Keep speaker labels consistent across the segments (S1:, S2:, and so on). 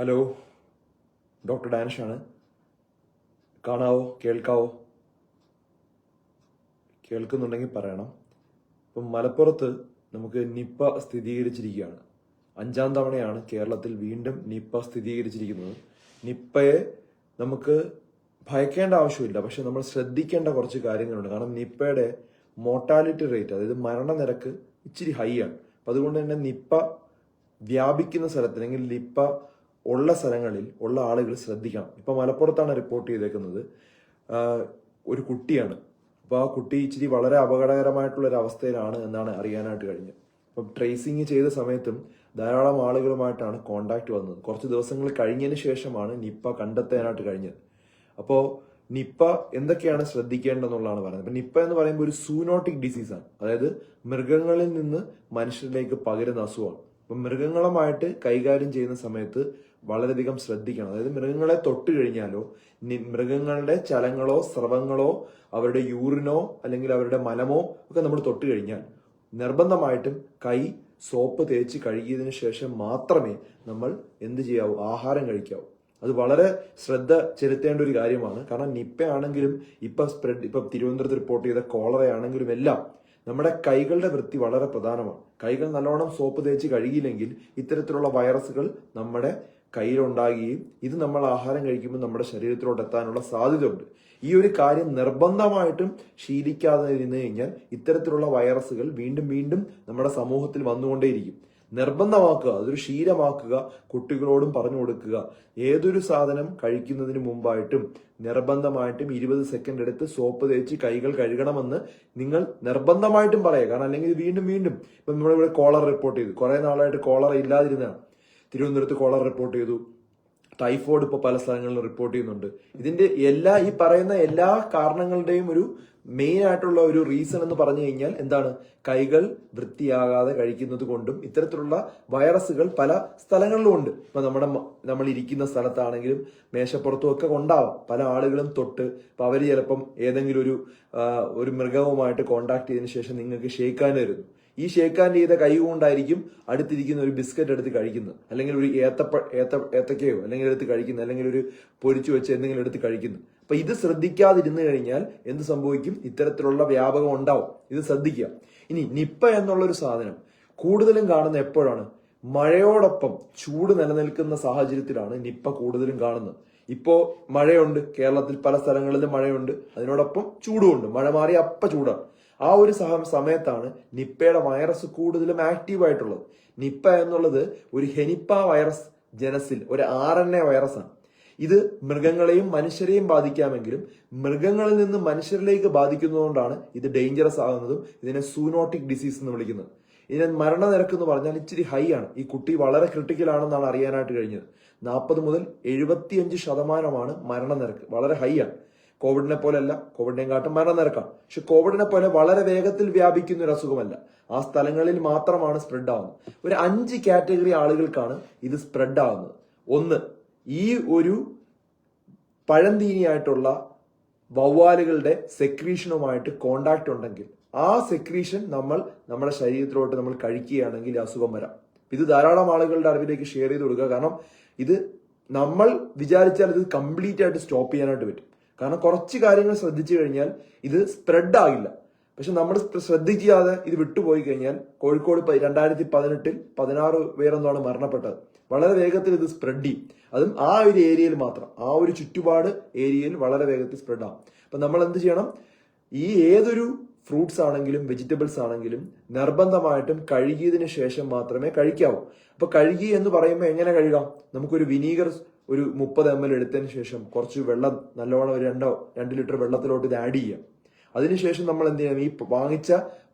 S1: Hello doctor ഡാനിഷാണ്. കാണാവോ? കേൾക്കാവോ? കേൾക്കുന്നുണ്ടെങ്കിൽ പറയണം. ഇപ്പം മലപ്പുറത്ത് നമുക്ക് നിപ്പ സ്ഥിരീകരിച്ചിരിക്കുകയാണ്. അഞ്ചാം തവണയാണ് കേരളത്തിൽ വീണ്ടും നിപ്പ സ്ഥിരീകരിച്ചിരിക്കുന്നത്. നിപ്പയെ നമുക്ക് ഭയക്കേണ്ട ആവശ്യമില്ല പക്ഷെ നമ്മൾ ശ്രദ്ധിക്കേണ്ട കുറച്ച് കാര്യങ്ങളുണ്ട്. കാരണം നിപ്പയുടെ മോർട്ടാലിറ്റി റേറ്റ് അതായത് മരണനിരക്ക് ഇച്ചിരി ഹൈ ആണ്. അപ്പം അതുകൊണ്ട് തന്നെ നിപ്പ വ്യാപിക്കുന്ന സ്ഥലത്ത് അല്ലെങ്കിൽ നിപ്പ ഉള്ള സ്ഥലങ്ങളിൽ ഉള്ള ആളുകൾ ശ്രദ്ധിക്കണം. ഇപ്പം മലപ്പുറത്താണ് റിപ്പോർട്ട് ചെയ്തേക്കുന്നത്. ഒരു കുട്ടിയാണ്. അപ്പോൾ ആ കുട്ടി ഇച്ചിരി വളരെ അപകടകരമായിട്ടുള്ള ഒരു അവസ്ഥയിലാണ് എന്നാണ് അറിയാനായിട്ട് കഴിഞ്ഞത്. അപ്പം ട്രേസിങ് ചെയ്ത സമയത്തും ധാരാളം ആളുകളുമായിട്ടാണ് കോണ്ടാക്ട് വന്നത്. കുറച്ച് ദിവസങ്ങൾ കഴിഞ്ഞതിന് ശേഷമാണ് നിപ്പ കണ്ടെത്താനായിട്ട് കഴിഞ്ഞത്. അപ്പോൾ നിപ്പ എന്തൊക്കെയാണ് ശ്രദ്ധിക്കേണ്ടതെന്നുള്ളതാണ് പറയുന്നത്. അപ്പം നിപ്പ എന്ന് പറയുമ്പോൾ ഒരു സൂനോട്ടിക് ഡിസീസാണ് അതായത് മൃഗങ്ങളിൽ നിന്ന് മനുഷ്യരിലേക്ക് പകരുന്ന അസുഖമാണ്. അപ്പം മൃഗങ്ങളുമായിട്ട് കൈകാര്യം ചെയ്യുന്ന സമയത്ത് വളരെയധികം ശ്രദ്ധിക്കണം. അതായത് മൃഗങ്ങളെ തൊട്ട് കഴിഞ്ഞാലോ മൃഗങ്ങളുടെ ചലങ്ങളോ സ്രവങ്ങളോ അവരുടെ യൂറിനോ അല്ലെങ്കിൽ അവരുടെ മലമോ ഒക്കെ നമ്മൾ തൊട്ട് കഴിഞ്ഞാൽ നിർബന്ധമായിട്ടും കൈ സോപ്പ് തേച്ച് കഴുകിയതിനു ശേഷം മാത്രമേ നമ്മൾ എന്ത് ചെയ്യാവൂ? ആഹാരം കഴിക്കാവൂ. അത് വളരെ ശ്രദ്ധ ചെലുത്തേണ്ട ഒരു കാര്യമാണ്. കാരണം നിപ്പ ആണെങ്കിലും ഇപ്പം സ്പ്രെഡ് ഇപ്പം തിരുവനന്തപുരത്ത് റിപ്പോർട്ട് ചെയ്ത കോളറ ആണെങ്കിലും എല്ലാം നമ്മുടെ കൈകളുടെ വൃത്തി വളരെ പ്രധാനമാണ്. കൈകൾ നല്ലോണം സോപ്പ് തേച്ച് കഴുകിയില്ലെങ്കിൽ ഇത്തരത്തിലുള്ള വൈറസുകൾ നമ്മുടെ കയ്യിലുണ്ടാകുകയും ഇത് നമ്മൾ ആഹാരം കഴിക്കുമ്പോൾ നമ്മുടെ ശരീരത്തിലോട്ട് എത്താനുള്ള സാധ്യതയുണ്ട്. ഈ ഒരു കാര്യം നിർബന്ധമായിട്ടും ശീലിക്കാതെ ഇരുന്ന് കഴിഞ്ഞാൽ ഇത്തരത്തിലുള്ള വൈറസുകൾ വീണ്ടും വീണ്ടും നമ്മുടെ സമൂഹത്തിൽ വന്നുകൊണ്ടേയിരിക്കും. നിർബന്ധമാക്കുക അതൊരു ശീലമാക്കുക കുട്ടികളോടും പറഞ്ഞു കൊടുക്കുക. ഏതൊരു സാധനം കഴിക്കുന്നതിന് മുമ്പായിട്ടും നിർബന്ധമായിട്ടും ഇരുപത് സെക്കൻഡ് എടുത്ത് സോപ്പ് തേച്ച് കൈകൾ കഴുകണമെന്ന് നിങ്ങൾ നിർബന്ധമായിട്ടും പറയുക. കാരണം അല്ലെങ്കിൽ വീണ്ടും വീണ്ടും ഇപ്പൊ നമ്മളിവിടെ കോളർ റിപ്പോർട്ട് ചെയ്തു. കുറെ നാളായിട്ട് കോളർ ഇല്ലാതിരുന്നതാണ്. തിരുവനന്തപുരത്ത് കോളർ റിപ്പോർട്ട് ചെയ്തു. ടൈഫോയിഡ് ഇപ്പോൾ പല സ്ഥലങ്ങളിലും റിപ്പോർട്ട് ചെയ്യുന്നുണ്ട്. ഇതിന്റെ എല്ലാ ഈ പറയുന്ന എല്ലാ കാരണങ്ങളുടെയും ഒരു മെയിൻ ആയിട്ടുള്ള ഒരു റീസൺ എന്ന് പറഞ്ഞു കഴിഞ്ഞാൽ എന്താണ്? കൈകൾ വൃത്തിയാകാതെ കഴിക്കുന്നത് കൊണ്ടും ഇത്തരത്തിലുള്ള വൈറസുകൾ പല സ്ഥലങ്ങളിലും ഉണ്ട്. ഇപ്പൊ നമ്മുടെ നമ്മൾ ഇരിക്കുന്ന സ്ഥലത്താണെങ്കിലും മേശപ്പുറത്തും ഒക്കെ ഉണ്ടാവാം പല ആളുകളും തൊട്ട് ഇപ്പൊ അവർ ചിലപ്പം ഏതെങ്കിലും ഒരു ഒരു മൃഗവുമായിട്ട് കോണ്ടാക്ട് ചെയ്തതിനു ശേഷം നിങ്ങൾക്ക് ഷേക്കാൻ തരുന്നു ഈ ഷേക്കാന്റെ ചെയ്ത കൈ കൊണ്ടായിരിക്കും അടുത്തിരിക്കുന്ന ഒരു ബിസ്ക്കറ്റ് എടുത്ത് കഴിക്കുന്നത്. അല്ലെങ്കിൽ ഒരു ഏത്തപ്പ ഏത്ത ഏത്തക്കയോ അല്ലെങ്കിൽ എടുത്ത് കഴിക്കുന്നത് അല്ലെങ്കിൽ ഒരു പൊരിച്ചു വെച്ച് എന്തെങ്കിലും എടുത്ത് കഴിക്കുന്നു അപ്പം ഇത് ശ്രദ്ധിക്കാതിരുന്നു കഴിഞ്ഞാൽ എന്ത് സംഭവിക്കും? ഇത്തരത്തിലുള്ള വ്യാപകം ഉണ്ടാവും. ഇത് ശ്രദ്ധിക്കുക. ഇനി നിപ്പ എന്നുള്ളൊരു സാധനം കൂടുതലും കാണുന്ന എപ്പോഴാണ്? മഴയോടൊപ്പം ചൂട് നിലനിൽക്കുന്ന സാഹചര്യത്തിലാണ് നിപ്പ കൂടുതലും കാണുന്നത്. ഇപ്പോൾ മഴയുണ്ട്. കേരളത്തിൽ പല സ്ഥലങ്ങളിലും മഴയുണ്ട്. അതിനോടൊപ്പം ചൂടുമുണ്ട്. മഴ മാറി അപ്പ ചൂടാണ്. ആ ഒരു സമയത്താണ് നിപ്പയുടെ വൈറസ് കൂടുതലും ആക്റ്റീവ് ആയിട്ടുള്ളത്. നിപ്പ എന്നുള്ളത് ഒരു ഹെനിപ്പ വൈറസ് ജനസിൽ ഒരു ആർ എൻ എ വൈറസ് ആണ്. ഇത് മൃഗങ്ങളെയും മനുഷ്യരെയും ബാധിക്കാമെങ്കിലും മൃഗങ്ങളിൽ നിന്ന് മനുഷ്യരിലേക്ക് ബാധിക്കുന്നതുകൊണ്ടാണ് ഇത് ഡേഞ്ചറസ് ആകുന്നതും ഇതിനെ സൂനോട്ടിക് ഡിസീസ് എന്ന് വിളിക്കുന്നത്. ഇതിനെ മരണനിരക്ക് എന്ന് പറഞ്ഞാൽ ഇച്ചിരി ഹൈ ആണ്. ഈ കുട്ടി വളരെ ക്രിട്ടിക്കൽ ആണെന്നാണ് അറിയാനായിട്ട് കഴിഞ്ഞത്. നാൽപ്പത് മുതൽ എഴുപത്തിയഞ്ച് ശതമാനമാണ് മരണനിരക്ക്. വളരെ ഹൈ ആണ്. കോവിഡിനെ പോലെയല്ല കോവിഡിനെയും കാട്ടും മരണനിരക്കാണ് പക്ഷെ കോവിഡിനെ പോലെ വളരെ വേഗത്തിൽ വ്യാപിക്കുന്ന ഒരു അസുഖമല്ല. ആ സ്ഥലങ്ങളിൽ മാത്രമാണ് സ്പ്രെഡ് ആവുന്നത് ഒരു അഞ്ച് കാറ്റഗറി ആളുകൾക്കാണ് ഇത് സ്പ്രെഡ് ആവുന്നത് ഒന്ന് ഈ ഒരു പഴന്തീനിയായിട്ടുള്ള വവ്വാലുകളുടെ സെക്രീഷനുമായിട്ട് കോണ്ടാക്ട് ഉണ്ടെങ്കിൽ ആ സെക്രീഷൻ നമ്മൾ നമ്മുടെ ശരീരത്തിലോട്ട് നമ്മൾ കഴിക്കുകയാണെങ്കിൽ അസുഖം വരാം. ഇത് ധാരാളം ആളുകളുടെ അറിവിലേക്ക് ഷെയർ ചെയ്ത് കൊടുക്കുക. കാരണം ഇത് നമ്മൾ വിചാരിച്ചാൽ ഇത് കംപ്ലീറ്റ് ആയിട്ട് സ്റ്റോപ്പ് ചെയ്യാനായിട്ട് പറ്റും. കാരണം കുറച്ച് കാര്യങ്ങൾ ശ്രദ്ധിച്ചു കഴിഞ്ഞാൽ ഇത് സ്പ്രെഡ് ആകില്ല. പക്ഷെ നമ്മൾ ശ്രദ്ധിക്കാതെ ഇത് വിട്ടുപോയി കഴിഞ്ഞാൽ കോഴിക്കോട് രണ്ടായിരത്തി പതിനെട്ടിൽ പതിനാറ് പേരൊന്നാണ് മരണപ്പെട്ടത്. വളരെ വേഗത്തിൽ ഇത് സ്പ്രെഡ് ചെയ്യും. അതും ആ ഒരു ഏരിയയിൽ മാത്രം. ആ ഒരു ചുറ്റുപാട് ഏരിയയിൽ വളരെ വേഗത്തിൽ സ്പ്രെഡ് ആകും അപ്പം നമ്മൾ എന്ത് ചെയ്യണം? ഈ ഏതൊരു ഫ്രൂട്ട്സ് ആണെങ്കിലും വെജിറ്റബിൾസ് ആണെങ്കിലും നിർബന്ധമായിട്ടും കഴുകിയതിന് ശേഷം മാത്രമേ കഴിക്കാവൂ. അപ്പൊ കഴുകി എന്ന് പറയുമ്പോൾ എങ്ങനെ കഴുകാം? നമുക്കൊരു വിനീഗർ ഒരു മുപ്പത് എം എൽ എടുത്തതിന് ശേഷം കുറച്ച് വെള്ളം നല്ലവണ്ണം ഒരു രണ്ടോ രണ്ട് ലിറ്റർ വെള്ളത്തിലോട്ട് ഇത് ആഡ് ചെയ്യാം. അതിനുശേഷം നമ്മൾ എന്ത് ചെയ്യണം? ഈ വാങ്ങിച്ച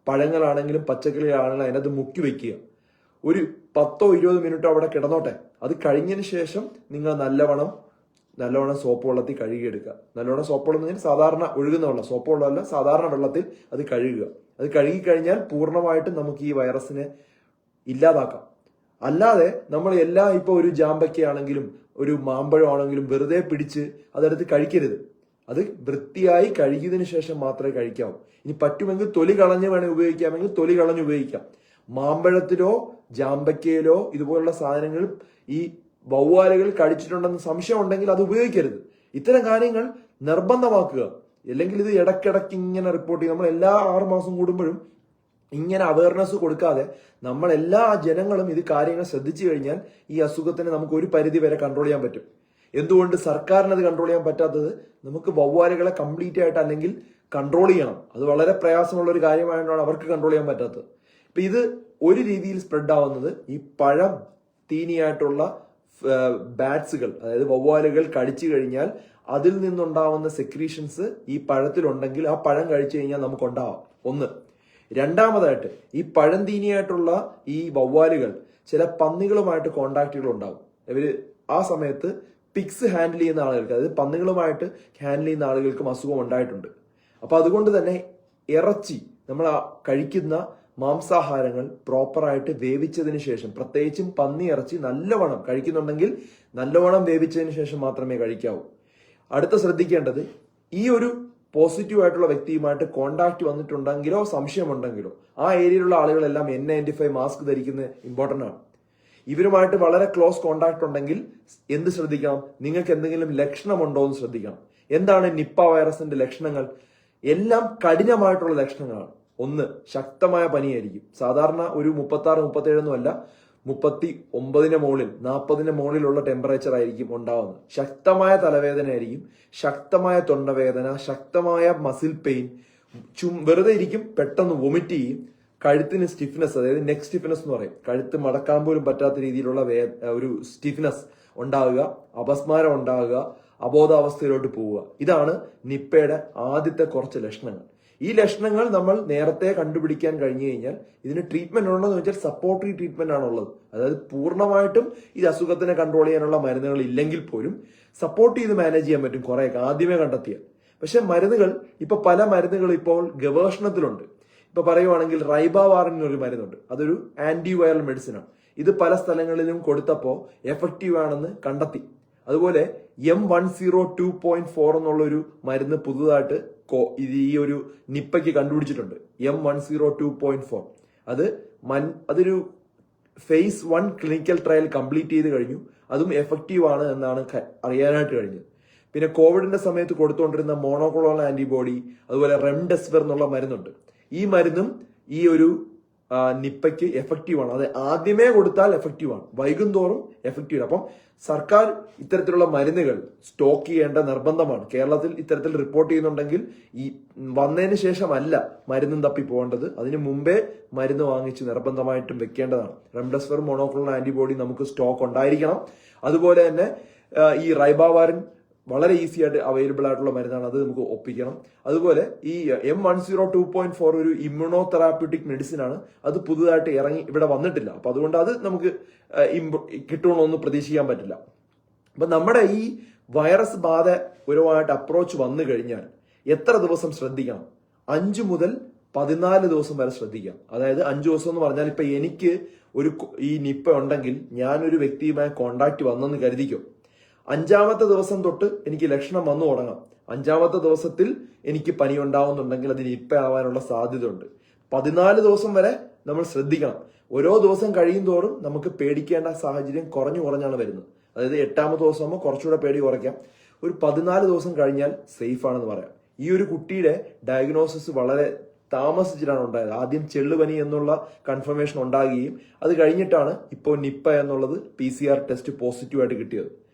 S1: പഴങ്ങളാണെങ്കിലും പച്ചക്കറികളാണെങ്കിലും അതിനകത്ത് മുക്കി വെക്കുക. ഒരു പത്തോ ഇരുപതോ മിനിറ്റോ അവിടെ കിടന്നോട്ടെ. അത് കഴിഞ്ഞതിന് ശേഷം നിങ്ങൾ നല്ലവണ്ണം നല്ലവണ്ണം സോപ്പ് വെള്ളത്തിൽ കഴുകിയെടുക്കുക നല്ലവണ്ണം സോപ്പ് വെള്ളം എന്ന് സാധാരണ ഒഴുകുന്ന വെള്ളം. സോപ്പ് വെള്ളമല്ല സാധാരണ വെള്ളത്തിൽ അത് കഴുകുക. അത് കഴുകി കഴിഞ്ഞാൽ പൂർണമായിട്ടും നമുക്ക് ഈ വൈറസിനെ ഇല്ലാതാക്കാം. അല്ലാതെ നമ്മൾ എല്ലാ ഇപ്പൊ ഒരു ജാമ്പയ്ക്കാണെങ്കിലും ഒരു മാമ്പഴം ആണെങ്കിലും വെറുതെ പിടിച്ച് അതെടുത്ത് കഴിക്കരുത്. അത് വൃത്തിയായി കഴുകിയതിനു ശേഷം മാത്രമേ കഴിക്കാവൂ. ഇനി പറ്റുമെങ്കിൽ തൊലി കളഞ്ഞ് വേണേൽ ഉപയോഗിക്കാമെങ്കിൽ തൊലി കളഞ്ഞ് ഉപയോഗിക്കാം. മാമ്പഴത്തിലോ ജാമ്പയ്ക്കയിലോ ഇതുപോലുള്ള സാധനങ്ങൾ ഈ വവ്വാലുകൾ കടിച്ചിട്ടുണ്ടെന്ന് സംശയം ഉണ്ടെങ്കിൽ അത് ഉപയോഗിക്കരുത്. ഇത്തരം കാര്യങ്ങൾ നിർബന്ധമാക്കുക. അല്ലെങ്കിൽ ഇത് ഇടക്കിടക്ക് ഇങ്ങനെ റിപ്പോർട്ട് ചെയ്യും. നമ്മൾ എല്ലാ ആറുമാസം കൂടുമ്പോഴും ഇങ്ങനെ അവയർനെസ് കൊടുക്കാതെ നമ്മൾ എല്ലാ ജനങ്ങളും ഇത് കാര്യങ്ങൾ ശ്രദ്ധിച്ചു കഴിഞ്ഞാൽ ഈ അസുഖത്തിനെ നമുക്ക് ഒരു പരിധി വരെ കൺട്രോൾ ചെയ്യാൻ പറ്റും. എന്തുകൊണ്ട് സർക്കാരിന് അത് കൺട്രോൾ ചെയ്യാൻ പറ്റാത്തത്? നമുക്ക് വവ്വാലുകളെ കംപ്ലീറ്റ് ആയിട്ട് അല്ലെങ്കിൽ കൺട്രോൾ ചെയ്യണം. അത് വളരെ പ്രയാസമുള്ള ഒരു കാര്യമായതുകൊണ്ടാണ് അവർക്ക് കൺട്രോൾ ചെയ്യാൻ പറ്റാത്തത്. ഇപ്പൊ ഇത് ഒരു രീതിയിൽ സ്പ്രെഡ് ആവുന്നത് ഈ പഴം തീനിയായിട്ടുള്ള ബാറ്റ്സുകൾ അതായത് വവ്വാലുകൾ കടിച്ചു കഴിഞ്ഞാൽ അതിൽ നിന്നുണ്ടാവുന്ന സെക്രീഷൻസ് ഈ പഴത്തിലുണ്ടെങ്കിൽ ആ പഴം കഴിച്ചു കഴിഞ്ഞാൽ നമുക്ക് ഉണ്ടാവാം. ഒന്ന്. രണ്ടാമതായിട്ട് ഈ പഴന്തീനിയായിട്ടുള്ള ഈ വവ്വാലുകൾ ചില പന്നികളുമായിട്ട് കോണ്ടാക്റ്റുകൾ ഉണ്ടാവും. ഇവർ ആ സമയത്ത് പിക്സ് ഹാൻഡിൽ ചെയ്യുന്ന ആളുകൾക്ക് അതായത് പന്നികളുമായിട്ട് ഹാൻഡിൽ ചെയ്യുന്ന ആളുകൾക്കും അസുഖം ഉണ്ടായിട്ടുണ്ട്. അപ്പോൾ അതുകൊണ്ട് തന്നെ ഇറച്ചി നമ്മൾ കഴിക്കുന്ന മാംസാഹാരങ്ങൾ പ്രോപ്പറായിട്ട് വേവിച്ചതിന് ശേഷം പ്രത്യേകിച്ചും പന്നി ഇറച്ചി നല്ലവണ്ണം കഴിക്കുന്നുണ്ടെങ്കിൽ നല്ലവണ്ണം വേവിച്ചതിന് ശേഷം മാത്രമേ കഴിക്കാവൂ. അടുത്ത ശ്രദ്ധിക്കേണ്ടത് ഈ ഒരു പോസിറ്റീവ് ആയിട്ടുള്ള വ്യക്തിയുമായിട്ട് കോണ്ടാക്ട് വന്നിട്ടുണ്ടെങ്കിലോ സംശയമുണ്ടെങ്കിലോ ആ ഏരിയയിലുള്ള ആളുകളെല്ലാം എൻ നയന്റി ഫൈവ് മാസ്ക് ധരിക്കുന്നത് ഇമ്പോർട്ടന്റ് ആണ്. ഇവരുമായിട്ട് വളരെ ക്ലോസ് കോണ്ടാക്ട് ഉണ്ടെങ്കിൽ എന്ത് ശ്രദ്ധിക്കണം? നിങ്ങൾക്ക് എന്തെങ്കിലും ലക്ഷണമുണ്ടോ എന്ന് ശ്രദ്ധിക്കണം. എന്താണ് നിപ്പ വൈറസിന്റെ ലക്ഷണങ്ങൾ? എല്ലാം കഠിനമായിട്ടുള്ള ലക്ഷണങ്ങളാണ്. ഒന്ന് ശക്തമായ പനിയായിരിക്കും. സാധാരണ ഒരു മുപ്പത്തി ആറ് മുപ്പത്തേഴൊന്നും അല്ല. മുപ്പത്തി ഒമ്പതിന് മുകളിൽ നാൽപ്പതിന് മുകളിലുള്ള ടെമ്പറേച്ചർ ആയിരിക്കും ഉണ്ടാവുന്നത്. ശക്തമായ തലവേദന ആയിരിക്കും ശക്തമായ തൊണ്ടവേദന ശക്തമായ മസിൽ പെയിൻ ചും വെറുതെ ഇരിക്കും പെട്ടെന്ന് വൊമിറ്റ് ചെയ്യും കഴുത്തിന് സ്റ്റിഫ്നെസ് അതായത് നെക്ക് സ്റ്റിഫ്നെസ് എന്ന് പറയും. കഴുത്ത് മടക്കാൻ പോലും പറ്റാത്ത രീതിയിലുള്ള വേ ഒരു സ്റ്റിഫ്നെസ് ഉണ്ടാവുക അപസ്മാരം ഉണ്ടാവുക അബോധാവസ്ഥയിലോട്ട് പോവുക. ഇതാണ് നിപ്പയുടെ ആദ്യത്തെ കുറച്ച് ലക്ഷണങ്ങൾ. ഈ ലക്ഷണങ്ങൾ നമ്മൾ നേരത്തെ കണ്ടുപിടിക്കാൻ കഴിഞ്ഞു കഴിഞ്ഞാൽ ഇതിന് ട്രീറ്റ്മെന്റ് ഉണ്ടോ എന്ന് വെച്ചാൽ സപ്പോർട്ടറി ട്രീറ്റ്മെന്റ് ആണുള്ളത് അതായത് പൂർണമായിട്ടും ഈ അസുഖത്തിനെ കൺട്രോൾ ചെയ്യാനുള്ള മരുന്നുകൾ ഇല്ലെങ്കിൽ പോലും സപ്പോർട്ട് ചെയ്ത് മാനേജ് ചെയ്യാൻ പറ്റും കുറേയൊക്കെ ആദ്യമേ കണ്ടെത്തിയാൽ. പക്ഷെ മരുന്നുകൾ ഇപ്പൊ പല മരുന്നുകൾ ഇപ്പോൾ ഗവേഷണത്തിലുണ്ട്. ഇപ്പൊ പറയുവാണെങ്കിൽ റൈബാവാറിൻ ഒരു മരുന്നുണ്ട്. അതൊരു ആന്റി വൈറൽ മെഡിസിൻ ആണ്. ഇത് പല സ്ഥലങ്ങളിലും കൊടുത്തപ്പോൾ എഫക്റ്റീവ് ആണെന്ന് കണ്ടെത്തി. അതുപോലെ M one zero two point four എന്നുള്ളൊരു മരുന്ന് പുതുതായിട്ട് ഇത് ഈ ഒരു നിപ്പയ്ക്ക് കണ്ടുപിടിച്ചിട്ടുണ്ട്. M one zero two point four അത് മൻ അതൊരു phase one clinical trial complete ചെയ്ത് കഴിഞ്ഞു. അതും എഫക്റ്റീവ് ആണ് എന്നാണ് അറിയാനായിട്ട് കഴിഞ്ഞത്. പിന്നെ കോവിഡിന്റെ സമയത്ത് കൊടുത്തുകൊണ്ടിരുന്ന മോണോക്ലോണൽ ആന്റിബോഡി അതുപോലെ റെംഡെസിവിർ എന്നുള്ള മരുന്നുണ്ട്. ഈ മരുന്നും ഈ ഒരു നിപ്പയ്ക്ക് എഫക്റ്റീവാണ് അത് ആദ്യമേ കൊടുത്താൽ എഫക്റ്റീവാണ് ആണ്. വൈകും എഫക്റ്റീവ് അപ്പം സർക്കാർ ഇത്തരത്തിലുള്ള മരുന്നുകൾ സ്റ്റോക്ക് ചെയ്യേണ്ട നിർബന്ധമാണ്. കേരളത്തിൽ ഇത്തരത്തിൽ റിപ്പോർട്ട് ചെയ്യുന്നുണ്ടെങ്കിൽ ഈ വന്നതിന് ശേഷമല്ല മരുന്നും തപ്പി പോകേണ്ടത്. അതിന് മുമ്പേ മരുന്ന് വാങ്ങിച്ച് നിർബന്ധമായിട്ടും വെക്കേണ്ടതാണ്. റെംഡെസിവിർ മോണോക്ലോണൽ ആന്റിബോഡി നമുക്ക് സ്റ്റോക്ക് ഉണ്ടായിരിക്കണം. അതുപോലെ തന്നെ ഈ റൈബാവാരൻ വളരെ ഈസി ആയിട്ട് അവൈലബിൾ ആയിട്ടുള്ള മരുന്നാണ്. അത് നമുക്ക് ഒപ്പിക്കണം. അതുപോലെ ഈ M one zero two point four ഒരു ഇമ്മ്യൂണോ തെറാപ്യൂട്ടിക് മെഡിസിൻ ആണ്. അത് പുതുതായിട്ട് ഇറങ്ങി ഇവിടെ വന്നിട്ടില്ല. അപ്പൊ അതുകൊണ്ട് അത് നമുക്ക് കിട്ടുമെന്നൊന്നും പ്രതീക്ഷിക്കാൻ പറ്റില്ല. അപ്പൊ നമ്മുടെ ഈ വൈറസ് ബാധ ഒരുപാട് അപ്രോച്ച് വന്നു കഴിഞ്ഞാൽ എത്ര ദിവസം ശ്രദ്ധിക്കണം? അഞ്ചു മുതൽ പതിനാല് ദിവസം വരെ ശ്രദ്ധിക്കാം. അതായത് അഞ്ചു ദിവസം എന്ന് പറഞ്ഞാൽ ഇപ്പൊ എനിക്ക് ഒരു ഈ നിപ്പ ഉണ്ടെങ്കിൽ ഞാനൊരു വ്യക്തിയുമായി കോണ്ടാക്ട് വന്നെന്ന് കരുതിക്കോ? അഞ്ചാമത്തെ ദിവസം തൊട്ട് എനിക്ക് ലക്ഷണം വന്നു തുടങ്ങാം. അഞ്ചാമത്തെ ദിവസത്തിൽ എനിക്ക് പനി ഉണ്ടാവുന്നുണ്ടെങ്കിൽ അതിന് നിപ്പ ആവാനുള്ള സാധ്യതയുണ്ട്. പതിനാല് ദിവസം വരെ നമ്മൾ ശ്രദ്ധിക്കണം. ഓരോ ദിവസം കഴിയും തോറും നമുക്ക് പേടിക്കേണ്ട സാഹചര്യം കുറഞ്ഞു കുറഞ്ഞാണ് വരുന്നത്. അതായത് എട്ടാമത്തെ ദിവസമാകുമ്പോൾ കുറച്ചുകൂടെ പേടി കുറയ്ക്കാം. ഒരു പതിനാല് ദിവസം കഴിഞ്ഞാൽ സേഫ് ആണെന്ന് പറയാം. ഈ ഒരു കുട്ടിയുടെ ഡയഗ്നോസിസ് വളരെ താമസിച്ചിട്ടാണ് ഉണ്ടായത്. ആദ്യം ചെള്ളുപനി എന്നുള്ള കൺഫർമേഷൻ ഉണ്ടാകുകയും അത് കഴിഞ്ഞിട്ടാണ് ഇപ്പോൾ നിപ്പ എന്നുള്ളത് പി ടെസ്റ്റ് പോസിറ്റീവായിട്ട് കിട്ടിയത്.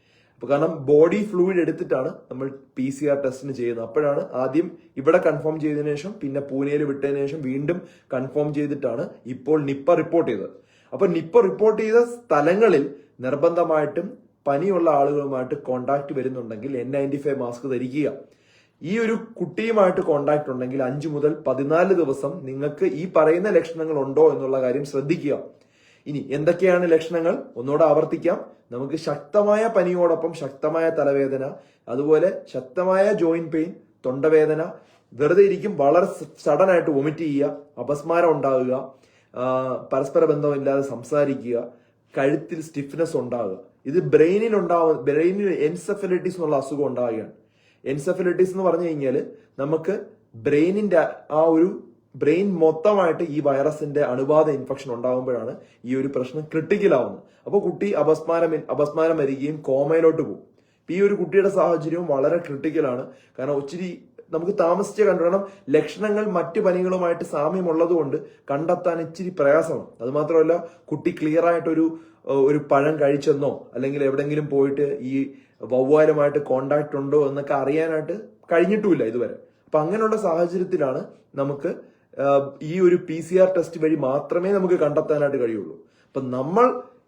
S1: കാരണം ബോഡി ഫ്ലൂയിഡ് എടുത്തിട്ടാണ് നമ്മൾ പി സി ആർ ടെസ്റ്റിന് ചെയ്യുന്നത്. അപ്പോഴാണ് ആദ്യം ഇവിടെ കൺഫേം ചെയ്തതിനു ശേഷം പിന്നെ പൂനെയിൽ വിട്ടതിന് ശേഷം വീണ്ടും കൺഫേം ചെയ്തിട്ടാണ് ഇപ്പോൾ നിപ്പ റിപ്പോർട്ട് ചെയ്തത്. അപ്പൊ നിപ്പ റിപ്പോർട്ട് ചെയ്ത സ്ഥലങ്ങളിൽ നിർബന്ധമായിട്ടും പനിയുള്ള ആളുകളുമായിട്ട് കോണ്ടാക്ട് വരുന്നുണ്ടെങ്കിൽ എൻ നയന്റി ഫൈവ് മാസ്ക് ധരിക്കുക. ഈ ഒരു കുട്ടിയുമായിട്ട് കോണ്ടാക്ട് ഉണ്ടെങ്കിൽ അഞ്ചു മുതൽ പതിനാല് ദിവസം നിങ്ങൾക്ക് ഈ പറയുന്ന ലക്ഷണങ്ങൾ ഉണ്ടോ എന്നുള്ള കാര്യം ശ്രദ്ധിക്കുക. ഇനി എന്തൊക്കെയാണ് ലക്ഷണങ്ങൾ? ഒന്നുകൂടെ ആവർത്തിക്കാം. നമുക്ക് ശക്തമായ പനിയോടൊപ്പം ശക്തമായ തലവേദന അതുപോലെ ശക്തമായ ജോയിന്റ് പെയിൻ തൊണ്ടവേദന വെറുതെ ഇരിക്കും വളരെ സഡൻ ആയിട്ട് വൊമിറ്റ് ചെയ്യുക അപസ്മാരം ഉണ്ടാവുക ആ, പരസ്പര ബന്ധമില്ലാതെ സംസാരിക്കുക കഴുത്തിൽ സ്റ്റിഫ്നെസ് ഉണ്ടാകുക. ഇത് ബ്രെയിനിൽ ഉണ്ടാവുന്ന ബ്രെയിനിൽ എൻസെഫലൈറ്റിസ് എന്നുള്ള അസുഖം ഉണ്ടാവുകയാണ്. എൻസെഫലൈറ്റിസ് എന്ന് പറഞ്ഞു കഴിഞ്ഞാൽ നമുക്ക് ബ്രെയിനിന്റെ ആ ഒരു ബ്രെയിൻ മൊത്തമായിട്ട് ഈ വൈറസിന്റെ അണുബാധ ഇൻഫെക്ഷൻ ഉണ്ടാകുമ്പോഴാണ് ഈ ഒരു പ്രശ്നം ക്രിട്ടിക്കൽ ആവുന്നത് അപ്പോൾ കുട്ടി അപസ്മാരം അപസ്മാരം വരികയും കോമയിലോട്ട് പോകും. ഈ ഒരു കുട്ടിയുടെ സാഹചര്യവും വളരെ ക്രിട്ടിക്കൽ ആണ് കാരണം ഒത്തിരി നമുക്ക് താമസിച്ച് കണ്ടുവേണം ലക്ഷണങ്ങൾ മറ്റു പനികളുമായിട്ട് സാമ്യമുള്ളത് കൊണ്ട് കണ്ടെത്താൻ ഇച്ചിരി പ്രയാസമാണ്. അതുമാത്രമല്ല കുട്ടി ക്ലിയർ ആയിട്ടൊരു ഒരു പഴം കഴിച്ചെന്നോ അല്ലെങ്കിൽ എവിടെങ്കിലും പോയിട്ട് ഈ വവ്വാലുമായിട്ട് കോണ്ടാക്ട് ഉണ്ടോ എന്നൊക്കെ അറിയാനായിട്ട് കഴിഞ്ഞിട്ടുമില്ല ഇതുവരെ. അപ്പൊ അങ്ങനെയുള്ള സാഹചര്യത്തിലാണ് നമുക്ക് ഈ ഒരു പി സി ആർ ടെസ്റ്റ് വഴി മാത്രമേ നമുക്ക് കണ്ടെത്താനായിട്ട് കഴിയുള്ളൂ. അപ്പൊ നമ്മൾ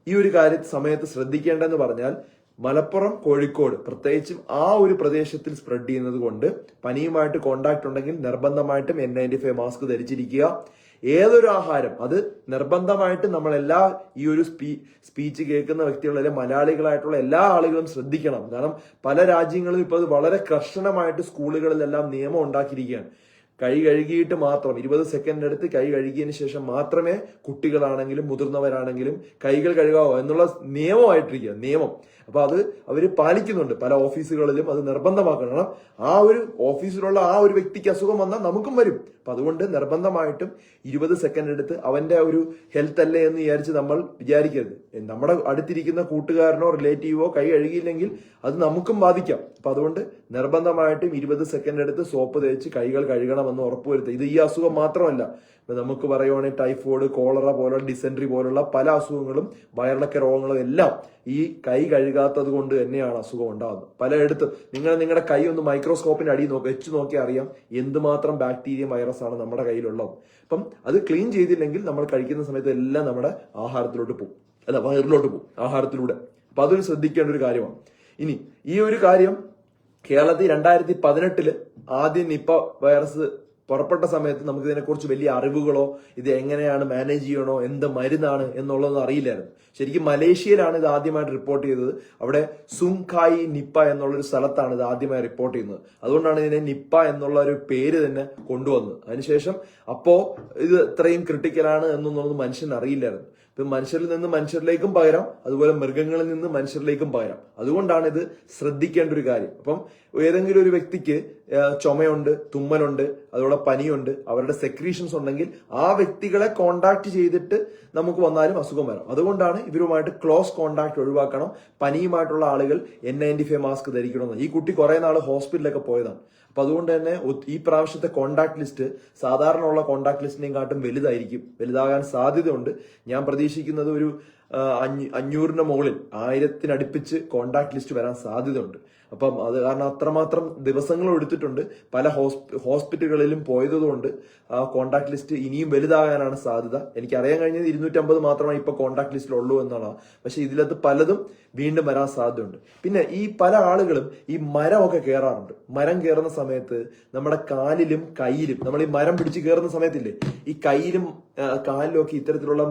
S1: ഈ ഒരു കാര്യ സമയത്ത് ശ്രദ്ധിക്കേണ്ടതെന്ന് പറഞ്ഞാൽ മലപ്പുറം കോഴിക്കോട് പ്രത്യേകിച്ചും ആ ഒരു പ്രദേശത്തിൽ സ്പ്രെഡ് ചെയ്യുന്നത് കൊണ്ട് പനിയുമായിട്ട് കോണ്ടാക്ട് ഉണ്ടെങ്കിൽ നിർബന്ധമായിട്ടും എൻ നയന്റി ഫൈവ് മാസ്ക് ധരിച്ചിരിക്കുക. ഏതൊരു ആഹാരം അത് നിർബന്ധമായിട്ട് നമ്മൾ എല്ലാ ഈ ഒരു സ്പീ സ്പീച്ച് കേൾക്കുന്ന വ്യക്തികളെ മലയാളികളായിട്ടുള്ള എല്ലാ ആളുകളും ശ്രദ്ധിക്കണം. കാരണം പല രാജ്യങ്ങളും ഇപ്പോൾ അത് വളരെ കർശനമായിട്ട് സ്കൂളുകളിലെല്ലാം നിയമം ഉണ്ടാക്കിയിരിക്കുകയാണ്. കൈ കഴുകിയിട്ട് മാത്രം ഇരുപത് സെക്കൻഡ് എടുത്ത് കൈ കഴുകിയതിന് ശേഷം മാത്രമേ കുട്ടികളാണെങ്കിലും മുതിർന്നവരാണെങ്കിലും കൈകൾ കഴുകാവോ എന്നുള്ള നിയമമായിട്ടിരിക്കുക നിയമം. അപ്പൊ അത് അവർ പാലിക്കുന്നുണ്ട്. പല ഓഫീസുകളിലും അത് നിർബന്ധമാക്കണം. ആ ഒരു ഓഫീസിലുള്ള ആ ഒരു വ്യക്തിക്ക് അസുഖം വന്നാൽ നമുക്കും വരും. അപ്പൊ അതുകൊണ്ട് നിർബന്ധമായിട്ടും ഇരുപത് സെക്കൻഡ് എടുത്ത് അവന്റെ ഒരു ഹെൽത്ത് അല്ലേ എന്ന് വിചാരിച്ച് നമ്മൾ വിചാരിക്കരുത്. നമ്മുടെ അടുത്തിരിക്കുന്ന കൂട്ടുകാരനോ റിലേറ്റീവോ കൈ കഴുകിയില്ലെങ്കിൽ അത് നമുക്കും ബാധിക്കാം. അപ്പൊ അതുകൊണ്ട് നിർബന്ധമായിട്ടും ഇരുപത് സെക്കൻഡ് എടുത്ത് സോപ്പ് തേച്ച് കൈകൾ കഴുകണമെന്ന് ഉറപ്പുവരുത്തുക ഇത് ഈ അസുഖം മാത്രമല്ല. ഇപ്പൊ നമുക്ക് പറയുവാണെങ്കിൽ ടൈഫോയിഡ് കോളറ പോലുള്ള ഡിസെൻട്രി പോലുള്ള പല അസുഖങ്ങളും വയറിളക്ക രോഗങ്ങളും എല്ലാം ഈ കൈ കഴുകാത്തത് കൊണ്ട് തന്നെയാണ് അസുഖം ഉണ്ടാകുന്നത്. പലയിടത്തും നിങ്ങൾ നിങ്ങളുടെ കൈ ഒന്ന് മൈക്രോസ്കോപ്പിന്റെ അടിയിൽ നോക്കി വെച്ച് നോക്കി അറിയാം എന്തുമാത്രം ബാക്ടീരിയ വൈറസ് ആണ് നമ്മുടെ കയ്യിലുള്ളത്. അപ്പം അത് ക്ലീൻ ചെയ്തില്ലെങ്കിൽ നമ്മൾ കഴിക്കുന്ന സമയത്ത് എല്ലാം നമ്മുടെ ആഹാരത്തിലോട്ട് പോകും. അല്ല വയറിലോട്ട് പോകും ആഹാരത്തിലൂടെ. അപ്പൊ അതൊരു ശ്രദ്ധിക്കേണ്ട ഒരു കാര്യമാണ്. ഇനി ഈ ഒരു കാര്യം കേരളത്തിൽ രണ്ടായിരത്തി പതിനെട്ടിൽ ആദ്യം നിപ്പ വൈറസ് പുറപ്പെട്ട സമയത്ത് നമുക്ക് ഇതിനെക്കുറിച്ച് വലിയ അറിവുകളോ ഇത് എങ്ങനെയാണ് മാനേജ് ചെയ്യണോ എന്ത് മരുന്നാണ് എന്നുള്ളതൊന്നും അറിയില്ലായിരുന്നു. ശരിക്കും മലേഷ്യയിലാണ് ഇത് ആദ്യമായിട്ട് റിപ്പോർട്ട് ചെയ്തത്. അവിടെ സുങ്കായി നിപ്പ എന്നുള്ളൊരു സ്ഥലത്താണ് ഇത് ആദ്യമായി റിപ്പോർട്ട് ചെയ്യുന്നത്. അതുകൊണ്ടാണ് ഇതിനെ നിപ്പ എന്നുള്ള ഒരു പേര് തന്നെ കൊണ്ടുവന്നത്. അതിനുശേഷം അപ്പോ ഇത് ഇത്രയും ക്രിട്ടിക്കലാണ് എന്നൊന്നും മനുഷ്യൻ അറിയില്ലായിരുന്നു. ഇപ്പൊ മനുഷ്യരിൽ നിന്ന് മനുഷ്യരിലേക്കും പകരാം അതുപോലെ മൃഗങ്ങളിൽ നിന്ന് മനുഷ്യരിലേക്കും പകരാം. അതുകൊണ്ടാണ് ഇത് ശ്രദ്ധിക്കേണ്ട ഒരു കാര്യം. അപ്പം ഏതെങ്കിലും ഒരു വ്യക്തിക്ക് ചുമയുണ്ട് തുമ്മലുണ്ട് അതുപോലെ പനിയുണ്ട് അവരുടെ സെക്രീഷൻസ് ഉണ്ടെങ്കിൽ ആ വ്യക്തികളെ കോണ്ടാക്ട് ചെയ്തിട്ട് നമുക്ക് വന്നാലും അസുഖം വരാം. അതുകൊണ്ടാണ് ഇവരുമായിട്ട് ക്ലോസ് കോണ്ടാക്ട് ഒഴിവാക്കണം. പനിയുമായിട്ടുള്ള ആളുകൾ എൻ നയന്റി ഫൈവ് മാസ്ക് ധരിക്കണമെന്ന്. ഈ കുട്ടി കുറെ നാൾ ഹോസ്പിറ്റലിലൊക്കെ പോയതാണ്. അപ്പൊ അതുകൊണ്ട് തന്നെ ഈ പ്രാവശ്യത്തെ കോണ്ടാക്ട് ലിസ്റ്റ് സാധാരണ ഉള്ള കോണ്ടാക്ട് ലിസ്റ്റിനെയും കാട്ടും വലുതായിരിക്കും. വലുതാകാൻ സാധ്യതയുണ്ട്. ഞാൻ പ്രതീക്ഷിക്കുന്നത് ഒരു അഞ്ഞൂറിന് മുകളിൽ ആയിരത്തിനടുപ്പിച്ച് കോണ്ടാക്ട് ലിസ്റ്റ് വരാൻ സാധ്യതയുണ്ട്. അപ്പം അത് കാരണം അത്രമാത്രം ദിവസങ്ങൾ എടുത്തിട്ടുണ്ട്. പല ഹോസ്പിറ്റലുകളിലും പോയതുകൊണ്ട് ആ കോണ്ടാക്ട് ലിസ്റ്റ് ഇനിയും വലുതാകാനാണ് സാധ്യത. എനിക്ക് അറിയാൻ കഴിഞ്ഞത് ഇരുന്നൂറ്റമ്പത് മാത്രമാണ് ഇപ്പൊ കോണ്ടാക്ട് ലിസ്റ്റിൽ ഉള്ളൂ എന്നാണ്. പക്ഷെ ഇതിലത് പലതും വീണ്ടും വരാൻ സാധ്യതയുണ്ട്. പിന്നെ ഈ പല ആളുകളും ഈ മരമൊക്കെ കയറാറുണ്ട് മരം കയറുന്ന സമയത്ത് നമ്മുടെ കാലിലും കയ്യിലും നമ്മൾ ഈ മരം പിടിച്ച് കയറുന്ന സമയത്തില്ലേ ഈ കയ്യിലും കാലിലും ഒക്കെ ഇത്തരത്തിലുള്ള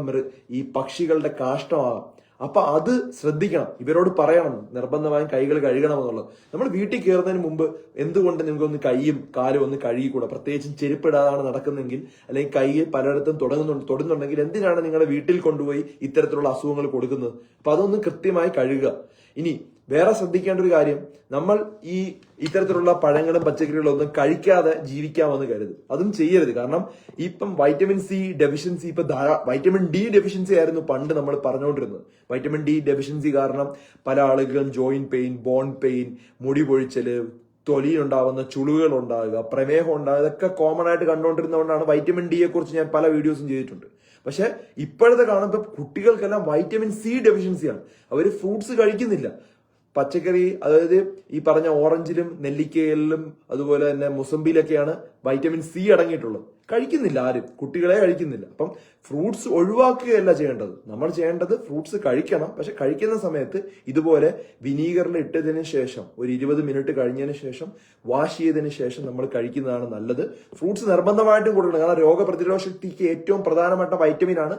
S1: ഈ പക്ഷികളുടെ കാഷ്ടമാകാം അപ്പൊ അത് ശ്രദ്ധിക്കണം. ഇവരോട് പറയണം. നിർബന്ധമായും കൈകൾ കഴുകണം എന്നുള്ളത്. നമ്മൾ വീട്ടിൽ കയറുന്നതിന് മുമ്പ് എന്തുകൊണ്ട് നിങ്ങൾക്ക് ഒന്ന് കൈയും കാലും ഒന്ന് കഴുകിക്കൂടാ? പ്രത്യേകിച്ചും ചെരുപ്പിടാതാണ് നടക്കുന്നെങ്കിൽ അല്ലെങ്കിൽ കൈ പലയിടത്തും തുടങ്ങുന്നുണ്ട് തൊടുന്നുണ്ടെങ്കിൽ എന്തിനാണ് നിങ്ങളെ വീട്ടിൽ കൊണ്ടുപോയി ഇത്തരത്തിലുള്ള അസുഖങ്ങൾ കൊടുക്കുന്നത്? അപ്പൊ അതൊന്ന് കൃത്യമായി കഴുകുക. ഇനി വേറെ ശ്രദ്ധിക്കേണ്ട ഒരു കാര്യം നമ്മൾ ഈ ഇത്തരത്തിലുള്ള പഴങ്ങളും പച്ചക്കറികളും ഒന്നും കഴിക്കാതെ ജീവിക്കാമെന്ന് കരുതും. അതും ചെയ്യരുത്. കാരണം ഇപ്പം വൈറ്റമിൻ സി ഡെഫിഷ്യൻസി ഇപ്പൊ വൈറ്റമിൻ ഡി ഡെഫിഷ്യൻസി ആയിരുന്നു പണ്ട് നമ്മൾ പറഞ്ഞുകൊണ്ടിരുന്നത്. വൈറ്റമിൻ ഡി ഡെഫിഷ്യൻസി കാരണം പല ആളുകളും ജോയിന്റ് പെയിൻ ബോൺ പെയിൻ മുടി പൊഴിച്ചൽ തൊലിയിലുണ്ടാവുന്ന ചുളിവുകൾ ഉണ്ടാകുക പ്രമേഹം ഉണ്ടാകുക ഇതൊക്കെ കോമൺ ആയിട്ട് കണ്ടുകൊണ്ടിരുന്നതുകൊണ്ടാണ് വൈറ്റമിൻ ഡിയെ കുറിച്ച് ഞാൻ പല വീഡിയോസും ചെയ്തിട്ടുണ്ട്. പക്ഷെ ഇപ്പോഴത്തെ കാണുമ്പോൾ കുട്ടികൾക്കെല്ലാം വൈറ്റമിൻ സി ഡെഫിഷ്യൻസിയാണ് അവർ ഫ്രൂട്ട്സ് കഴിക്കുന്നില്ല. പച്ചക്കറി അതായത് ഈ പറഞ്ഞ ഓറഞ്ചിലും നെല്ലിക്കയിലും അതുപോലെ തന്നെ മുസമ്പിയിലൊക്കെയാണ് വൈറ്റമിൻ സി അടങ്ങിയിട്ടുള്ളത്. കഴിക്കുന്നില്ല ആരും. കുട്ടികളെ കഴിക്കുന്നില്ല. അപ്പം ഫ്രൂട്ട്സ് ഒഴിവാക്കുകയല്ല ചെയ്യേണ്ടത്. നമ്മൾ ചെയ്യേണ്ടത് ഫ്രൂട്ട്സ് കഴിക്കണം. പക്ഷെ കഴിക്കുന്ന സമയത്ത് ഇതുപോലെ വിനീഗറിൽ ഇട്ടതിന് ശേഷം ഒരു ഇരുപത് മിനിറ്റ് കഴിഞ്ഞതിന് ശേഷം വാഷ് ചെയ്തതിന് ശേഷം നമ്മൾ കഴിക്കുന്നതാണ് നല്ലത്. ഫ്രൂട്ട്സ് നിർബന്ധമായിട്ടും കൊടുക്കണം. കാരണം രോഗപ്രതിരോധ ശക്തിക്ക് ഏറ്റവും പ്രധാനപ്പെട്ട വൈറ്റമിൻ ആണ്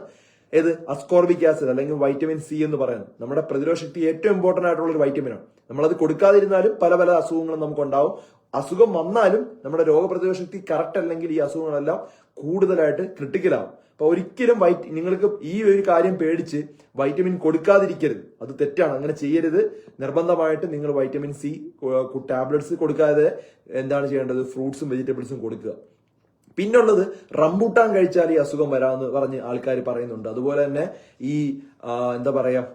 S1: ഏത്? അസ്കോർബിക് ആസിഡ് അല്ലെങ്കിൽ വൈറ്റമിൻ സി എന്ന് പറയുന്നത്. നമ്മുടെ പ്രതിരോധ ശക്തി ഏറ്റവും ഇമ്പോർട്ടന്റ് ആയിട്ടുള്ള ഒരു വൈറ്റമിനാണ് നമ്മളത് കൊടുക്കാതിരുന്നാലും പല പല അസുഖങ്ങളും നമുക്ക് ഉണ്ടാവും അസുഖം വന്നാലും നമ്മുടെ രോഗപ്രതിരോധ ശക്തി കറക്റ്റ് അല്ലെങ്കിൽ ഈ അസുഖങ്ങളെല്ലാം കൂടുതലായിട്ട് ക്രിട്ടിക്കലാവും അപ്പൊ ഒരിക്കലും വൈറ്റ് നിങ്ങൾക്ക് ഈ ഒരു കാര്യം പേടിച്ച് വൈറ്റമിൻ കൊടുക്കാതിരിക്കരുത്. അത് തെറ്റാണ്. അങ്ങനെ ചെയ്യരുത്. നിർബന്ധമായിട്ട് നിങ്ങൾ വൈറ്റമിൻ സി ടാബ്ലറ്റ്സ് കൊടുക്കാതെ എന്താണ് ചെയ്യേണ്ടത്? ഫ്രൂട്ട്സും വെജിറ്റബിൾസും കൊടുക്കുക. പിന്നുള്ളത് റംബൂട്ടാൻ കഴിച്ചാൽ ഈ അസുഖം വരാമെന്ന് പറഞ്ഞ് ആൾക്കാർ പറയുന്നുണ്ട്. അതുപോലെ തന്നെ ഈ എന്താ പറയുക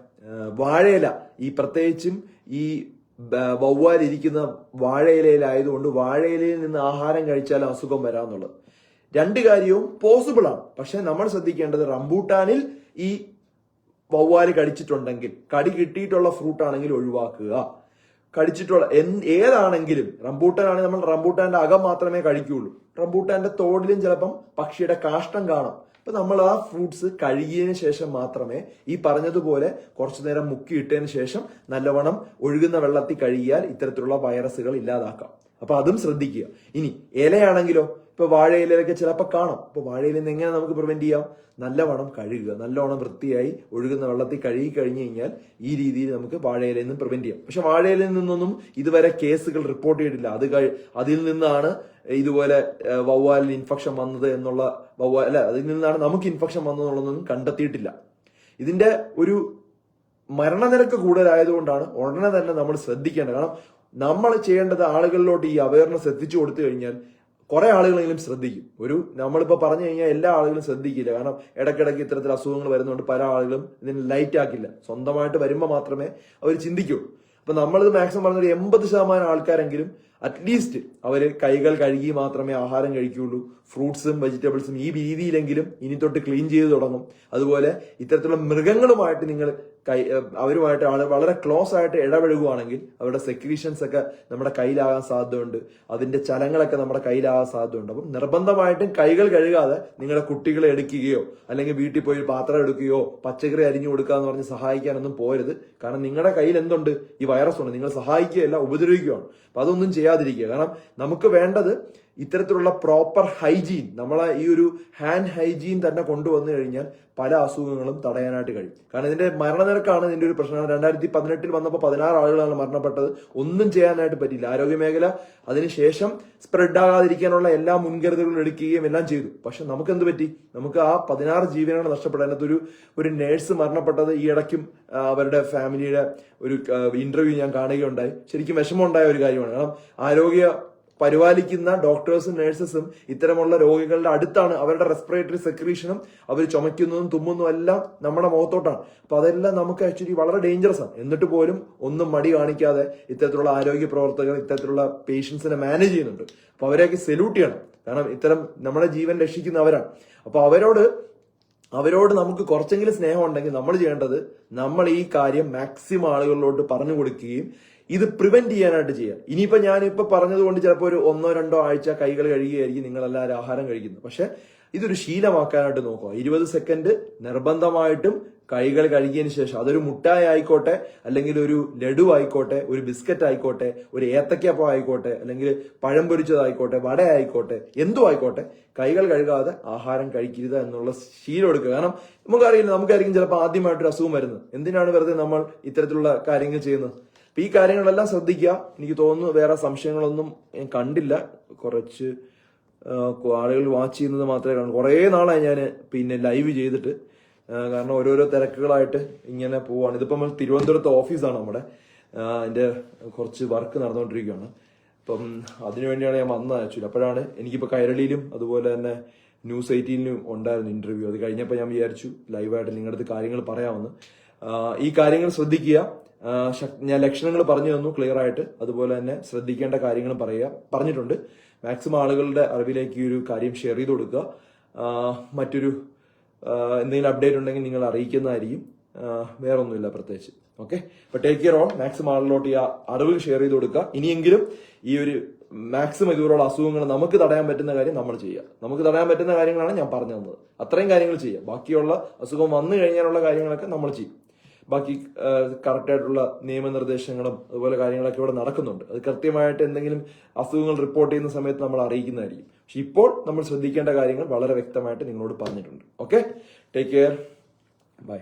S1: വാഴയില ഈ പ്രത്യേകിച്ചും ഈ വവ്വാലിരിക്കുന്ന വാഴയിലയിലായതുകൊണ്ട് വാഴയിലയിൽ നിന്ന് ആഹാരം കഴിച്ചാൽ അസുഖം വരാമെന്നുള്ളത്. രണ്ട് കാര്യവും പോസിബിൾ ആണ്. പക്ഷെ നമ്മൾ ശ്രദ്ധിക്കേണ്ടത് റംബൂട്ടാനിൽ ഈ വവ്വാൽ കടിച്ചിട്ടുണ്ടെങ്കിൽ കടി കിട്ടിയിട്ടുള്ള ഫ്രൂട്ട് ആണെങ്കിൽ ഒഴിവാക്കുക. കടിച്ചിട്ടുള്ള ഏതാണെങ്കിലും റംബൂട്ടാനാണെങ്കിൽ നമ്മൾ റംബൂട്ടാന്റെ അകം മാത്രമേ കഴിക്കുകയുള്ളൂ റംബൂട്ടാന്റെ തോടിലും ചിലപ്പം പക്ഷിയുടെ കാഷ്ടം കാണാം. അപ്പൊ നമ്മൾ ആ ഫ്രൂട്ട്സ് കഴുകിയതിന് ശേഷം മാത്രമേ ഈ പറഞ്ഞതുപോലെ കുറച്ചു നേരം മുക്കിയിട്ടതിന് ശേഷം നല്ലവണ്ണം ഒഴുകുന്ന വെള്ളത്തിൽ കഴുകിയാൽ ഇത്തരത്തിലുള്ള വൈറസുകൾ ഇല്ലാതാക്കാം. അപ്പൊ അതും ശ്രദ്ധിക്കുക. ഇനി ഇലയാണെങ്കിലോ ഇപ്പൊ വാഴയിലൊക്കെ ചിലപ്പോൾ കാണും. ഇപ്പോൾ വാഴയിൽ നിന്ന് എങ്ങനെ നമുക്ക് പ്രിവെന്റ് ചെയ്യാം? നല്ലവണ്ണം കഴുകുക. നല്ലവണ്ണം വൃത്തിയായി ഒഴുകുന്ന വെള്ളത്തിൽ കഴുകി കഴിഞ്ഞു കഴിഞ്ഞാൽ ഈ രീതിയിൽ നമുക്ക് വാഴയിലയിൽ നിന്നും പ്രിവെന്റ് ചെയ്യാം. പക്ഷെ വാഴയിലയിൽ നിന്നൊന്നും ഇതുവരെ കേസുകൾ റിപ്പോർട്ട് ചെയ്തിട്ടില്ല. അത് അതിൽ നിന്നാണ് ഇതുപോലെ വവ്വാലിൽ ഇൻഫെക്ഷൻ വന്നത് എന്നുള്ള വവ്വാൽ അല്ല അതിൽ നിന്നാണ് നമുക്ക് ഇൻഫെക്ഷൻ വന്നതെന്നുള്ളതൊന്നും കണ്ടെത്തിയിട്ടില്ല. ഇതിന്റെ ഒരു മരണനിരക്ക് കൂടുതലായതുകൊണ്ടാണ് ഉടനെ തന്നെ നമ്മൾ ശ്രദ്ധിക്കേണ്ടത്. കാരണം നമ്മൾ ചെയ്യേണ്ടത് ആളുകളിലോട്ട് ഈ അവയർനെസ് എത്തിച്ചു കൊടുത്തു കഴിഞ്ഞാൽ കുറെ ആളുകളെങ്കിലും ശ്രദ്ധിക്കും. ഒരു നമ്മളിപ്പോൾ പറഞ്ഞു കഴിഞ്ഞാൽ എല്ലാ ആളുകളും ശ്രദ്ധിക്കില്ല. കാരണം ഇടയ്ക്കിടയ്ക്ക് ഇത്തരത്തിൽ അസുഖങ്ങൾ വരുന്നതുകൊണ്ട് പല ആളുകളും ഇതിന് ലൈറ്റ് ആക്കില്ല. സ്വന്തമായിട്ട് വരുമ്പോൾ മാത്രമേ അവർ ചിന്തിക്കൂ അപ്പൊ നമ്മളിത് മാക്സിമം പറഞ്ഞൊരു എൺപത് ശതമാനം ആൾക്കാരെങ്കിലും അറ്റ്ലീസ്റ്റ് അവർ കൈകൾ കഴുകി മാത്രമേ ആഹാരം കഴിക്കുകയുള്ളൂ. ഫ്രൂട്ട്സും വെജിറ്റബിൾസും ഈ രീതിയിലെങ്കിലും ഇനി തൊട്ട് ക്ലീൻ ചെയ്ത് തുടങ്ങും. അതുപോലെ ഇത്തരത്തിലുള്ള മൃഗങ്ങളുമായിട്ട് നിങ്ങൾ കൈ അവരുമായിട്ട് വളരെ ക്ലോസ് ആയിട്ട് ഇടപഴകുവാണെങ്കിൽ അവരുടെ സെക്രീഷൻസ് ഒക്കെ നമ്മുടെ കയ്യിലാകാൻ സാധ്യതയുണ്ട്. അതിന്റെ ചലങ്ങളൊക്കെ നമ്മുടെ കയ്യിലാകാൻ സാധ്യതയുണ്ട്. അപ്പം നിർബന്ധമായിട്ടും കൈകൾ കഴുകാതെ നിങ്ങളുടെ കുട്ടികളെ എടുക്കുകയോ അല്ലെങ്കിൽ വീട്ടിൽ പോയി പാത്രം എടുക്കുകയോ പച്ചക്കറി അരിഞ്ഞു കൊടുക്കുക എന്ന് പറഞ്ഞ് സഹായിക്കാനൊന്നും പോരുത്. കാരണം നിങ്ങളുടെ കയ്യിൽ എന്തുണ്ട്? ഈ വൈറസ് ഉണ്ട്. നിങ്ങൾ സഹായിക്കുകയല്ല ഉപദ്രവിക്കുകയാണ്. അപ്പൊ അതൊന്നും ചെയ്യാതിരിക്കുക. കാരണം നമുക്ക് വേണ്ടത് ഇത്തരത്തിലുള്ള പ്രോപ്പർ ഹൈജീൻ നമ്മളെ ഈ ഒരു ഹാൻഡ് ഹൈജീൻ തന്നെ കൊണ്ടുവന്നു കഴിഞ്ഞാൽ പല അസുഖങ്ങളും തടയാനായിട്ട് കഴിയും. കാരണം ഇതിന്റെ മരണനിരക്കാണ് ഇതിന്റെ ഒരു പ്രശ്നം. രണ്ടായിരത്തി പതിനെട്ടിൽ വന്നപ്പോൾ പതിനാറ് ആളുകളാണ് മരണപ്പെട്ടത്. ഒന്നും ചെയ്യാനായിട്ട് പറ്റില്ല ആരോഗ്യ മേഖല അതിനുശേഷം സ്പ്രെഡ് ആകാതിരിക്കാനുള്ള എല്ലാ മുൻകരുതലുകളും എടുക്കുകയും എല്ലാം ചെയ്തു. പക്ഷെ നമുക്ക് എന്ത് പറ്റി? നമുക്ക് ആ പതിനാറ് ജീവനാണ് നഷ്ടപ്പെട്ടത്. അതിനകത്ത് ഒരു ഒരു നേഴ്സ് മരണപ്പെട്ടത് ഈ ഇടയ്ക്കും അവരുടെ ഫാമിലിയുടെ ഒരു ഇന്റർവ്യൂ ഞാൻ കാണുകയുണ്ടായി. ശരിക്കും വിഷമം വിഷമമുണ്ടായ ഒരു കാര്യമാണ്. കാരണം ആരോഗ്യ പരിപാലിക്കുന്ന ഡോക്ടേഴ്സും നഴ്സസും ഇത്തരമുള്ള രോഗികളുടെ അടുത്താണ് അവരുടെ റെസ്പിറേറ്ററി സെക്രീഷനും അവർ ചുമയ്ക്കുന്നതും തുമ്മുന്നതും എല്ലാം നമ്മുടെ മുഖത്തോട്ടാണ്. അപ്പൊ അതെല്ലാം നമുക്ക് ആക്ച്വലി വളരെ ഡേഞ്ചറസ് ആണ്. എന്നിട്ട് പോലും ഒന്നും മടി കാണിക്കാതെ ഇത്തരത്തിലുള്ള ആരോഗ്യ പ്രവർത്തകർ ഇത്തരത്തിലുള്ള പേഷ്യൻസിനെ മാനേജ് ചെയ്യുന്നുണ്ട്. അപ്പൊ അവരെയൊക്കെ സെല്യൂട്ട് ചെയ്യണം. കാരണം ഇത്തരം നമ്മുടെ ജീവൻ രക്ഷിക്കുന്നവരാണ്. അപ്പൊ അവരോട് അവരോട് നമുക്ക് കുറച്ചെങ്കിലും സ്നേഹം ഉണ്ടെങ്കിൽ നമ്മൾ ചെയ്യേണ്ടത് നമ്മൾ ഈ കാര്യം മാക്സിമം ആളുകളിലോട്ട് പറഞ്ഞു കൊടുക്കുകയും ഇത് പ്രിവെന്റ് ചെയ്യാനായിട്ട് ചെയ്യുക. ഇനിയിപ്പോ ഞാനിപ്പോ പറഞ്ഞതുകൊണ്ട് ചിലപ്പോൾ ഒരു ഒന്നോ രണ്ടോ ആഴ്ച കൈകൾ കഴുകുകയായിരിക്കും നിങ്ങൾ എല്ലാവരും ആഹാരം കഴിക്കുന്നത്. പക്ഷെ ഇതൊരു ശീലമാക്കാനായിട്ട് നോക്കുക. ഇരുപത് സെക്കൻഡ് നിർബന്ധമായിട്ടും കൈകൾ കഴുകിയതിന് ശേഷം അതൊരു മുട്ടായി ആയിക്കോട്ടെ അല്ലെങ്കിൽ ഒരു ലഡു ആയിക്കോട്ടെ ഒരു ബിസ്ക്കറ്റ് ആയിക്കോട്ടെ ഒരു ഏത്തക്കപ്പം ആയിക്കോട്ടെ അല്ലെങ്കിൽ പഴം പൊരിച്ചതായിക്കോട്ടെ വട ആയിക്കോട്ടെ എന്തു ആയിക്കോട്ടെ കൈകൾ കഴുകാതെ ആഹാരം കഴിക്കരുത് എന്നുള്ള ശീലം എടുക്കുക. കാരണം നമുക്കറിയില്ല നമുക്കായിരിക്കും ചിലപ്പോൾ ആദ്യമായിട്ടൊരു അസുഖം വരുന്നത്. എന്തിനാണ് വെറുതെ നമ്മൾ ഇത്തരത്തിലുള്ള കാര്യങ്ങൾ ചെയ്യുന്നത്? അപ്പൊ ഈ കാര്യങ്ങളെല്ലാം ശ്രദ്ധിക്കുക. എനിക്ക് തോന്നുന്നു വേറെ സംശയങ്ങളൊന്നും ഞാൻ കണ്ടില്ല. കുറച്ച് ആളുകൾ വാച്ച് ചെയ്യുന്നത് മാത്രമേ കാണൂ കുറേ നാളായി ഞാൻ പിന്നെ ലൈവ് ചെയ്തിട്ട് കാരണം ഓരോരോ തിരക്കുകളായിട്ട് ഇങ്ങനെ പോവാണ്. ഇതിപ്പോൾ നമ്മൾ തിരുവനന്തപുരത്ത് ഓഫീസാണ് നമ്മുടെ. എന്റെ കുറച്ച് വർക്ക് നടന്നുകൊണ്ടിരിക്കുകയാണ്. അപ്പം അതിനുവേണ്ടിയാണ് ഞാൻ വന്നത് ആക്ച്വലി. അപ്പോഴാണ് എനിക്കിപ്പോൾ കൈരളിയിലും അതുപോലെ തന്നെ ന്യൂസ് എയ്റ്റീനിലും ഉണ്ടായിരുന്നു ഇന്റർവ്യൂ അത് കഴിഞ്ഞപ്പോൾ ഞാൻ വിചാരിച്ചു ലൈവായിട്ട് നിങ്ങളുടെ അടുത്ത് കാര്യങ്ങൾ പറയാമെന്ന്. ഈ കാര്യങ്ങൾ ശ്രദ്ധിക്കുക. ഞാൻ ലക്ഷണങ്ങൾ പറഞ്ഞു തന്നു ക്ലിയർ ആയിട്ട്. അതുപോലെ തന്നെ ശ്രദ്ധിക്കേണ്ട കാര്യങ്ങൾ പറയുക പറഞ്ഞിട്ടുണ്ട്. മാക്സിമം ആളുകളുടെ അറിവിലേക്ക് ഈ ഒരു കാര്യം ഷെയർ ചെയ്ത് കൊടുക്കുക. മറ്റൊരു എന്തെങ്കിലും അപ്ഡേറ്റ് ഉണ്ടെങ്കിൽ നിങ്ങൾ അറിയിക്കുന്നതായിരിക്കും. വേറൊന്നുമില്ല പ്രത്യേകിച്ച്. ഓക്കെ അപ്പൊ ടേക്ക് കെയർ ഓൾ മാക്സിമം ആളിലോട്ട് ഈ അറിവ് ഷെയർ ചെയ്ത് കൊടുക്കുക. ഇനിയെങ്കിലും ഈ ഒരു മാക്സിമം ഇതുപോലുള്ള അസുഖങ്ങൾ നമുക്ക് തടയാൻ പറ്റുന്ന കാര്യം നമ്മൾ ചെയ്യുക. നമുക്ക് തടയാൻ പറ്റുന്ന കാര്യങ്ങളാണ് ഞാൻ പറഞ്ഞു തന്നത്. അത്രയും കാര്യങ്ങൾ ചെയ്യുക. ബാക്കിയുള്ള അസുഖം വന്നു കഴിഞ്ഞാലുള്ള കാര്യങ്ങളൊക്കെ നമ്മൾ ചെയ്യും. ബാക്കി കറക്റ്റായിട്ടുള്ള നിയമനിർദ്ദേശങ്ങളും അതുപോലെ കാര്യങ്ങളൊക്കെ ഇവിടെ നടക്കുന്നുണ്ട്. അത് കൃത്യമായിട്ട് എന്തെങ്കിലും അസുഖങ്ങൾ റിപ്പോർട്ട് ചെയ്യുന്ന സമയത്ത് നമ്മൾ അറിയിക്കുന്നതായിരിക്കും. പക്ഷെ ഇപ്പോൾ നമ്മൾ ശ്രദ്ധിക്കേണ്ട കാര്യങ്ങൾ വളരെ വ്യക്തമായിട്ട് നിങ്ങളോട് പറഞ്ഞിട്ടുണ്ട്. Okay take care bye